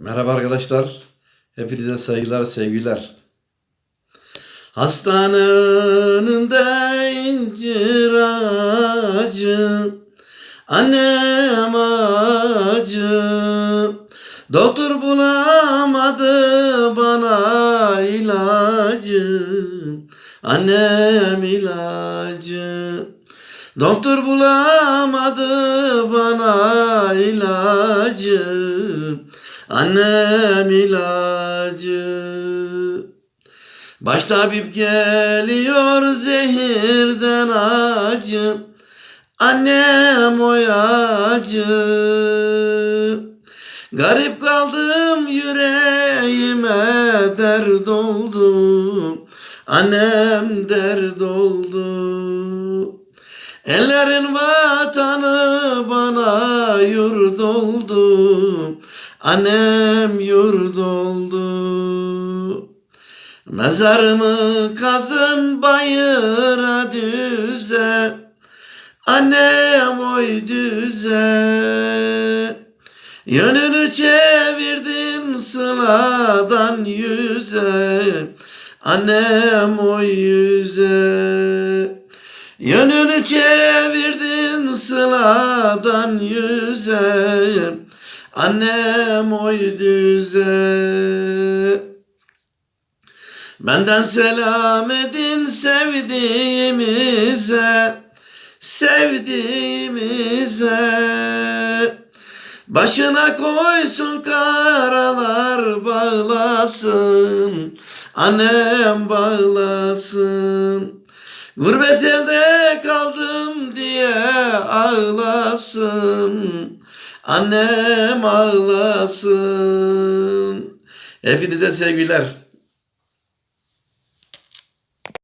Merhaba arkadaşlar. Hepinize saygılar, sevgiler. Hastanenin önünde incir ağacı. Annem acı. Doktor bulamadı bana ilacı. Annem ilacı. Doktor bulamadı bana ilacı. Annem ilacı. Baş tabip geliyor zehirden acı. Annem oyacı. Garip kaldım yüreğime dert oldu. Annem dert oldu. Ellerin vatanı bana yurt oldu. Annem yurt oldu. Mezarımı kazın bayıra düze. Annem oy düze. Yönünü çevirdin sıladan yüze. Annem oy yüze. Yönünü çevirdin sıladan yüze. Annem oy düze. Benden selam edin sevdiğimize. Sevdiğimize. Başına koysun karalar bağlasın. Annem bağlasın. Gurbet elde kaldım diye ağlasın. Annem ağlasın. Hepinize sevgiler.